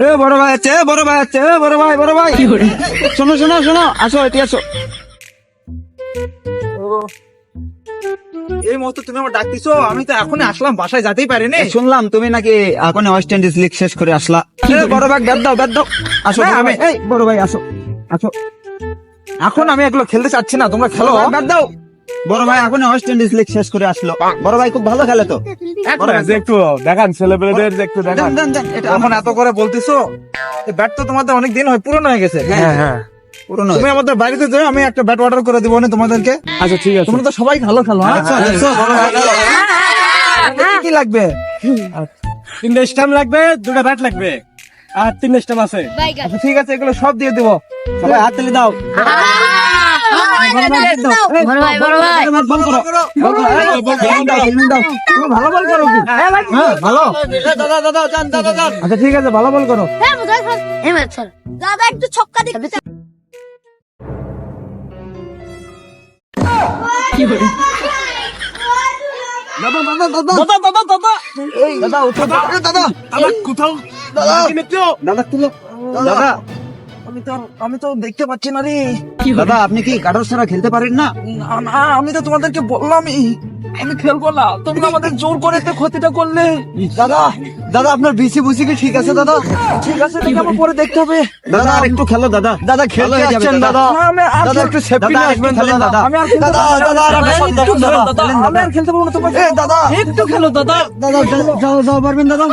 এ বড় ভাই আছে বড় ভাই আছে বড় ভাই বড় ভাই। শোনো শোনো শোনো আসো এটি আসো। এই মুহূর্তে তুমি আমার ডাকতেছো আমি তো এখনই আসলাম বাসায় যেতেই পারিনি। এই শুনলাম তুমি নাকি এখন ওয়েস্ট ইন্ডিজ লিগ শেষ করে আসলা। বড় ভাই ব্যাট দাও ব্যাট দাও। আসো হ্যাঁ, আমি- এই বড় ভাই আসো আসো। এখন আমি এগুলো খেলতে চাচ্ছি না তোমরা খেলো। ব্যাট দাও। বড় ভাই এখন ওয়েস্ট ইন্ডিজ লিগ শেষ করে আসলো। বড় ভাই খুব ভালো খেলে তো। একটু দেখান ছেলেপেলেদের যে একটু এটা এখন এত করে বলতেছো ব্যাট তো তোমাদের অনেক দিন হয় পুরনো হয়ে গেছে। হ্যাঁ হ্যাঁ পুরনো তুমি আমাদের বাড়িতে যাও আমি একটা ব্যাট অর্ডার করে দিব না তোমাদেরকে। আচ্ছা ঠিক আছে। তোমরা তো সবাই ভালো খেলো হ্যাঁ? আচ্ছা, আচ্ছা, কি লাগবে? তিনটে স্টাম্প লাগবে দুটো ব্যাট লাগবে আর তিনটে স্টাম্প আছে। আচ্ছা ঠিক আছে এগুলো সব দিয়ে দেবো। সবাই হাত তালি দাও। ভালো বল করো ভালো। আচ্ছা ঠিক আছে ভালো বল করো। দাদা একটু ছক্কা দিতে দাদা দাদা দাদা। দাদা দাদা দাদা দাদা। দাদা দাদা। দাদা কোথাও? দাদা। দাদা। দাদা। আমি তো আমি তো দেখতে পাচ্ছি না রে। দাদা আপনি কি কারোর ছাড়া খেলতে পারেন না? না, আমি তো তোমাদেরকে বললামই। আমি খেলব না। তোমরা আমাদের জোর করে তো ক্ষতিটা করলে। দাদা দাদা আপনার বিসি বুসি কি ঠিক আছে দাদা? ঠিক আছে আমার পরে দেখতে হবে। দাদা আর একটু খেলো দাদা। দাদা হয়ে যাবে, দাদা। না, আমি আর দাদা একটু সেফটি দাদা, নিয়ে আসবেন খেলেন দাদা। আমি আর খেলতে দাদা পারব দাদা আর একটু খেলো, দাদা দাদা। আমি আর খেলতে পারব না তোমার এ দাদা একটু খেলো দাদা। দাদা যাও যাও পারবেন দাদা